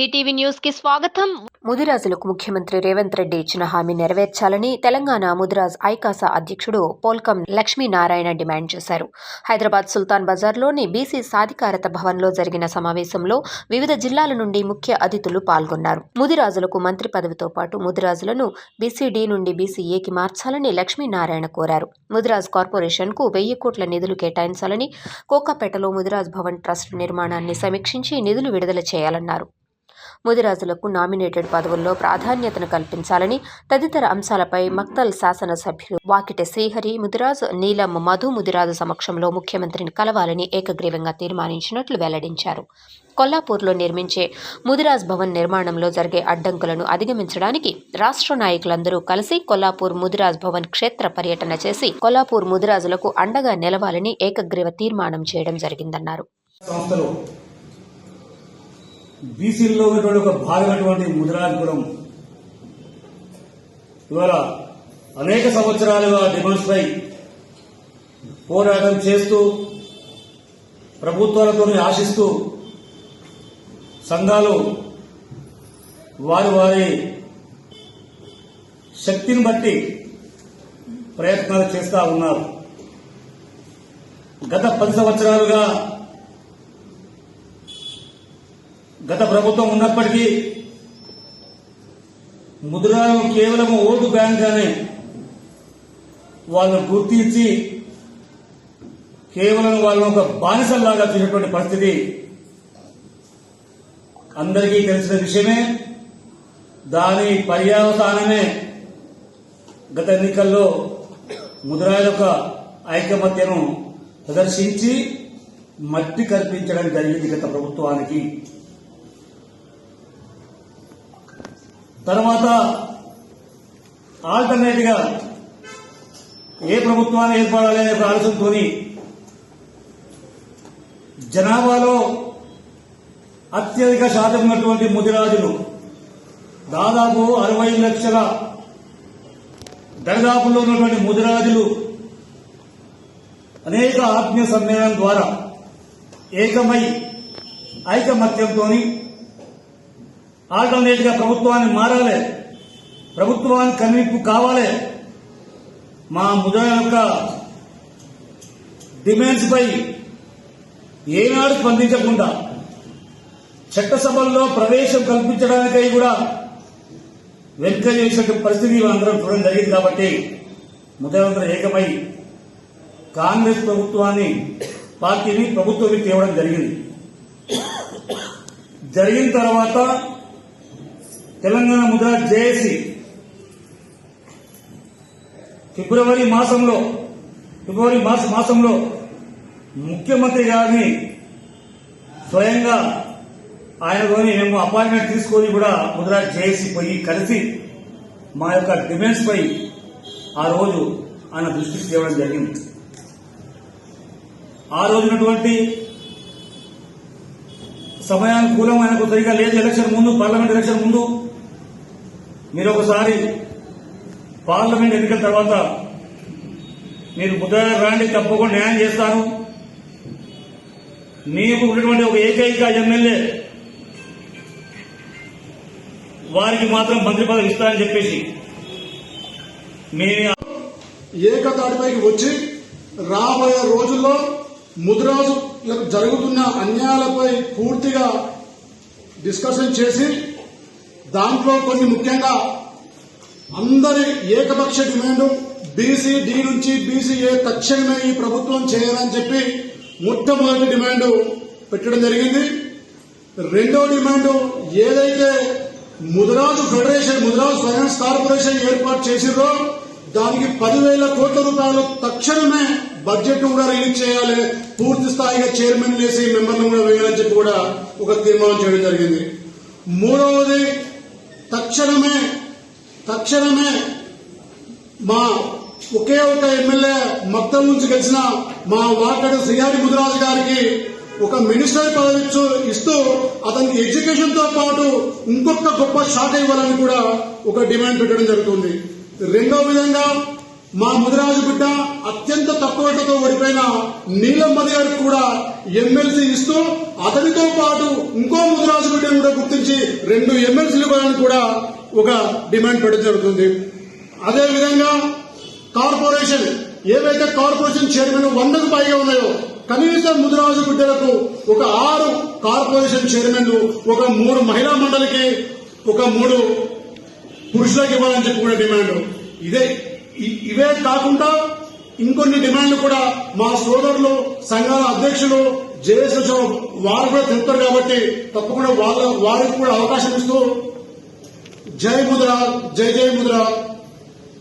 DTV న్యూస్కి స్వాగతం. ముదిరాజులకు ముఖ్యమంత్రి రేవంత్ రెడ్డి ఇచ్చిన హామీ నెరవేర్చాలని తెలంగాణ ముదిరాజ్ ఐకాసా అధ్యక్షుడు పోల్కం లక్ష్మీనారాయణ డిమాండ్ చేశారు. హైదరాబాద్ సుల్తాన్ బజార్లోని బీసీ సాధికారత భవన్లో జరిగిన సమావేశంలో వివిధ జిల్లాల నుండి ముఖ్య అతిథులు పాల్గొన్నారు. ముదిరాజులకు మంత్రి పదవితో పాటు ముదిరాజులను బీసీడీ నుండి బీసీఏకి మార్చాలని లక్ష్మీనారాయణ కోరారు. ముదిరాజ్ కార్పొరేషన్కు వెయ్యి కోట్ల నిధులు కేటాయించాలని కోకాపేటలో ముదిరాజ్ భవన్ ట్రస్ట్ నిర్మాణాన్ని సమీక్షించి నిధులు విడుదల చేయాలన్నారు. ముదిరాజులకు నామినేటెడ్ పదవుల్లో ప్రాధాన్యతను కల్పించాలని తదితర అంశాలపై మక్తల్ శాసనసభ్యులు వాకిట శ్రీహరి ముదిరాజ్ నీలం మధు ముదిరాజు సమక్షంలో ముఖ్యమంత్రిని కలవాలని ఏకగ్రీవంగా తీర్మానించినట్లు వెల్లడించారు. కొల్లాపూర్లో నిర్మించే ముదిరాజ్ భవన్ నిర్మాణంలో జరిగే అడ్డంకులను అధిగమించడానికి రాష్ట్ర నాయకులందరూ కలిసి కొల్లాపూర్ ముదిరాజ్ భవన్ క్షేత్ర పర్యటన చేసి కొల్లాపూర్ ముదిరాజులకు అండగా నిలవాలని ఏకగ్రీవ తీర్మానం చేయడం జరిగిందన్నారు. బీసీల్లో ఉన్నటువంటి ఒక భాగమైనటువంటి ముద్రాజపురం ఇవాళ అనేక సంవత్సరాలుగా డిమాండ్స్ పై పోరాటం చేస్తూ ప్రభుత్వాలతో ఆశిస్తూ సంఘాలు వారి వారి శక్తిని బట్టి ప్రయత్నాలు చేస్తా ఉన్నారు. గత పది సంవత్సరాలుగా గత ప్రభుత్వం ఉన్నప్పటికీ ముద్రాలను కేవలం ఓటు బ్యాంక్ గానే వాళ్ళను గుర్తించి కేవలం వాళ్ళను ఒక బానిసల్లాగా చూసినటువంటి పరిస్థితి అందరికీ తెలిసిన విషయమే. దాని పర్యావసానమే గత ఎన్నికల్లో ముద్రాల యొక్క ఐకమత్యను ప్రదర్శించి మట్టి కల్పించడం జరిగింది గత ప్రభుత్వానికి. తర్వాత ఆల్టర్నేట్గా ఏ ప్రభుత్వాన్ని ఏర్పడాలి అనే ఆలోచనతో జనాభాలో అత్యధిక శాతం ఉన్నటువంటి ముదిరాజులు దాదాపు అరవై లక్షల దరిదాపుల్లో ఉన్నటువంటి ముదిరాజులు అనేక ఆత్మీయ సమ్మేళనం ద్వారా ఏకమై ఐకమత్యంతోని ఆల్టర్నేట్గా ప్రభుత్వాన్ని మారాలి. ప్రభుత్వానికి కనువిప్పు కావాలి. మా ముద్ర యొక్క డిమాండ్స్ పై ఏనాడు స్పందించకుండా చట్టసభల్లో ప్రవేశం కల్పించడానికై కూడా వెనుక చేసిన పరిస్థితి అందరం చూడడం జరిగింది కాబట్టి ముద్రవంతరం ఏకమై కాంగ్రెస్ ప్రభుత్వాన్ని పార్టీని ప్రభుత్వానికి తేవడం జరిగింది. జరిగిన తర్వాత తెలంగాణ ముద్ర జేఏసీ. ఫిబ్రవరి మాసంలో ఫిబ్రవరి మాస మాసంలో ముఖ్యమంత్రి గారిని స్వయంగా ఆయనతోని మేము అపాయింట్మెంట్ తీసుకొని కూడా ముద్ర జేఏసీ పోయి కలిసి మా యొక్క డిమాండ్స్ పై ఆ రోజు ఆయన దృష్టికి తేవడం జరిగింది. ఆ రోజునటువంటి సమయానుకూలం ఆయనకు సరిగా లేదు ఎలక్షన్ ముందు పార్లమెంట్ ఎలక్షన్ ముందు మీరు ఒకసారి పార్లమెంట్ ఎన్నికల తర్వాత మీరు ముద్ర రాండి తప్పకుండా న్యాయం చేస్తాను. మీకు ఉన్నటువంటి ఒక ఏకైక ఎమ్మెల్యే వారికి మాత్రం మంత్రి పదవి ఇస్తారని చెప్పేసి మీ ఏకతాటిపైకి వచ్చి రాబోయే రోజుల్లో ముదిరాజులకు జరుగుతున్న అన్యాయాలపై పూర్తిగా డిస్కషన్ చేసి దాంట్లో కొన్ని ముఖ్యంగా అందరి ఏకపక్ష డిమాండ్ బీసీ డి నుంచి బీసీఏ తక్షణమే ఈ ప్రభుత్వం చేయాలని చెప్పి మొట్టమొదటి డిమాండ్ పెట్టడం జరిగింది. రెండో డిమాండ్ ఏదైతే Mudaraju federation Mudaraju finance corporation ఏర్పాటు చేసిందో దానికి పదివేల కోట్ల రూపాయలు తక్షణమే బడ్జెట్ కూడా రిలీజ్ చేయాలి. పూర్తి స్థాయిగా చైర్మన్ చేసి మెంబర్లు కూడా వేయాలని చెప్పి కూడా ఒక తీర్మానం చేయడం జరిగింది. మూడవది తక్షణమే తక్షణమే మా ఒకే ఒక ఎమ్మెల్యే మొత్తం నుంచి గెలిచిన మా వాకడు శ్రీహరి ముదిరాజు గారికి ఒక మినిస్టర్ పదవి ఇస్తూ అతనికి ఎడ్యుకేషన్తో పాటు ఇంకొక గొప్ప శాఖ ఇవ్వాలని కూడా ఒక డిమాండ్ పెట్టడం జరుగుతుంది. రెండో విధంగా మా ముదిరాజు బిడ్డ అత్యంత తక్కువతో ఓడిపోయిన నీలం నీలమ్మది గారికి కూడా ఎమ్మెల్సీ ఇస్తూ అతనితో పాటు ఇంకో ముదిరాజు బిడ్డను కూడా గుర్తించి రెండు ఎమ్మెల్సీలు ఇవ్వాలని కూడా ఒక డిమాండ్ పెట్టడం జరుగుతుంది. అదేవిధంగా కార్పొరేషన్ ఏవైతే కార్పొరేషన్ చైర్మన్ వందకు పైగా ఉన్నాయో కనీసం ముదిరాజు బిడ్డలకు ఒక ఆరు కార్పొరేషన్ చైర్మన్లు ఒక మూడు మహిళా మండలికి ఒక మూడు పురుషులకు ఇవ్వాలని చెప్పి కూడా డిమాండ్. ఇదే ఇవే కాకుండా ఇంకొన్ని డిమాండ్లు కూడా మా సోదరులు సంఘాల అధ్యక్షులు జేఎస్ వారు కూడా తెలుపుతారు కాబట్టి తప్పకుండా వాళ్ళ వారికి కూడా అవకాశం ఇస్తూ జై ముద్ర జై జై ముద్ర.